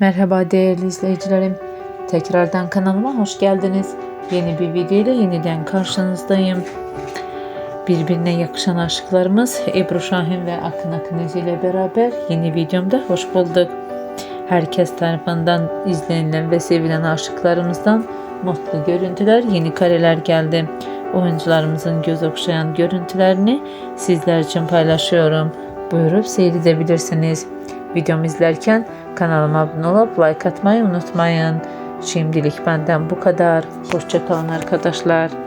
Merhaba değerli izleyicilerim. Tekrardan kanalıma hoş geldiniz. Yeni bir video ile yeniden karşınızdayım. Birbirine yakışan aşklarımız Ebru Şahin ve Akın Akınezi ile beraber yeni videomda hoş bulduk. Herkes tarafından izlenilen ve sevilen aşıklarımızdan mutlu görüntüler, yeni kareler geldi. Oyuncularımızın göz okşayan görüntülerini sizler için paylaşıyorum. Buyurup seyredebilirsiniz. Videomu izlerken kanalıma abone olup like atmayı unutmayın. Şimdilik benden bu kadar. Hoşçakalın arkadaşlar.